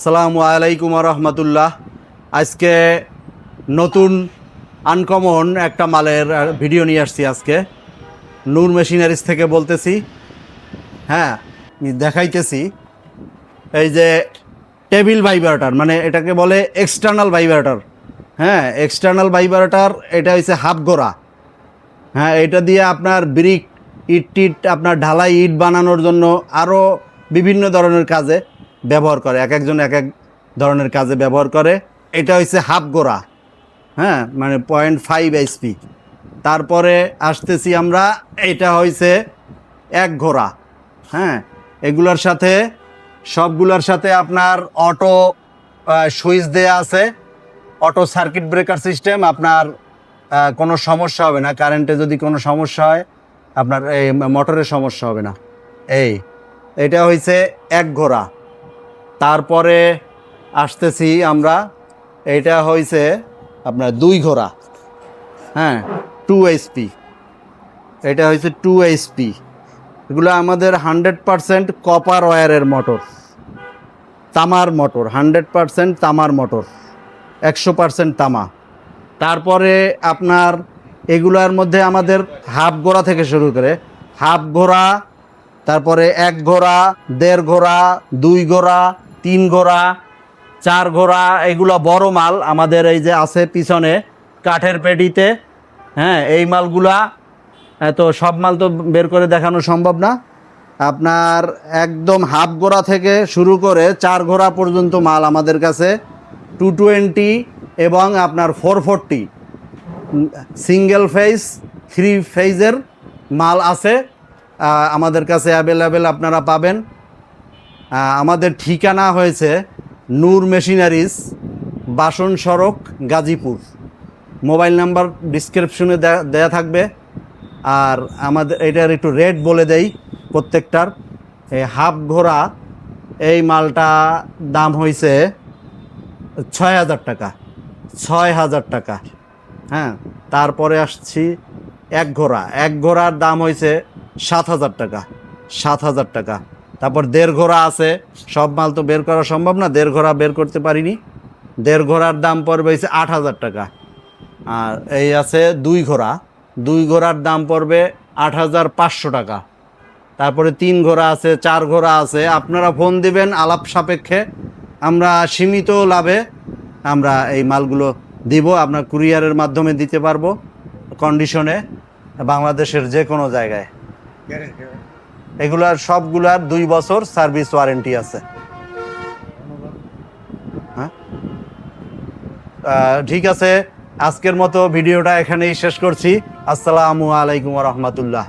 আসসালামু আলাইকুম রহমতুল্লাহ আজকে নতুন আনকমন একটা মালের ভিডিও নিয়ে আসছি আজকে। নূর মেশিনারিজ থেকে বলতেছি। হ্যাঁ দেখাইতেছি। এই যে টেবিল ভাইব্রেটর মানে এটাকে বলে এক্সটার্নাল ভাইব্রেটর হ্যাঁ এক্সটার্নাল ভাইব্রেটর এটা হচ্ছে হাফ গোড়া। হ্যাঁ এটা দিয়ে আপনার ব্রিক ইট টিট আপনার ঢালাই ইট বানানোর জন্য আরও বিভিন্ন ধরনের কাজে ব্যবহার করে, এক একজন এক এক ধরনের কাজে ব্যবহার করে। এটা হচ্ছে হাফ গোড়া হ্যাঁ? মানে পয়েন্ট ফাইভ এইচপি তারপরে আসতেছি আমরা, এটা হয়েছে এক ঘোড়া হ্যাঁ? এগুলোর সাথে, সবগুলোর সাথে আপনার অটো সুইচ দেয়া আছে। অটো সার্কিট ব্রেকার সিস্টেম আপনার কোনো সমস্যা হবে না। কারেন্টে যদি কোনো সমস্যা হয়, আপনার এই মোটরের সমস্যা হবে না। এই, এটা হয়েছে এক ঘোড়া। তারপরে আসতেছি আমরা এটা হয়েছে আপনার দুই ঘোড়া হ্যাঁ টু এইচপি এটা হয়েছে টু এইচপি এগুলো আমাদের হান্ড্রেড পারসেন্ট কপার ওয়ারের মোটর তামার মোটর হান্ড্রেড পারসেন্ট তামার মোটর একশো পারসেন্ট তামা। তারপরে আপনার এগুলার মধ্যে আমাদের হাফ ঘোড়া থেকে শুরু করে হাফ ঘোড়া, তারপরে এক ঘোড়া, দেড় ঘোড়া, দুই ঘোড়া তিন ঘোড়া, চার ঘোড়া, এগুলো বড় মাল। আমাদের এই যে আছে পিছনে কাঠের পেটিতে হ্যাঁ এই মালগুলা তো সব মাল তো বের করে দেখানো সম্ভব না। আপনার একদম হাফ ঘোড়া থেকে শুরু করে চার ঘোড়া পর্যন্ত মাল আমাদের কাছে। টু টোয়েন্টি এবং আপনার four forty. Single phase, three ফেজের মাল আছে। আমাদের কাছে অ্যাভেলেবেল আপনারা পাবেন। আমাদের ঠিকানা হয়েছে নূর মেশিনারিজ, বাসন সড়ক, গাজীপুর। মোবাইল নাম্বার ডিসক্রিপশনে দেয়া থাকবে। আর আমাদের, এটার একটু রেট বলে দেই প্রত্যেকটার। এই হাফ ঘোড়া, এই মালটা দাম হয়েছে ছয় হাজার টাকা। ছয় হাজার টাকা। হ্যাঁ তারপরে আসছি এক ঘোড়া। এক ঘোড়ার দাম হয়েছে সাত হাজার টাকা। সাত হাজার টাকা। তারপর দেড় ঘোড়া আছে, সব মাল তো বের করা সম্ভব না, দেড় ঘোড়া বের করতে পারিনি। দেড় ঘোড়ার দাম পড়বে হয়েছে আট হাজার টাকা। আর এই আছে দুই ঘোড়া। দুই ঘোড়ার দাম পড়বে আট হাজার পাঁচশো টাকা। তারপরে তিন ঘোড়া আছে, চার ঘোড়া আছে। আপনারা ফোন দিবেন আলাপ সাপেক্ষে। আমরা সীমিত লাভে আমরা এই মালগুলো দিব আপনার কুরিয়ারের মাধ্যমে দিতে পারব। কন্ডিশনে বাংলাদেশের যে কোনো জায়গায়। এগুলার সবগুলার দুই বছর সার্ভিস ওয়ারেন্টি আছে। হ্যাঁ? ঠিক আছে, আজকের মতো ভিডিওটা এখানেই শেষ করছি। আসসালামু আলাইকুম রহমতুল্লাহ।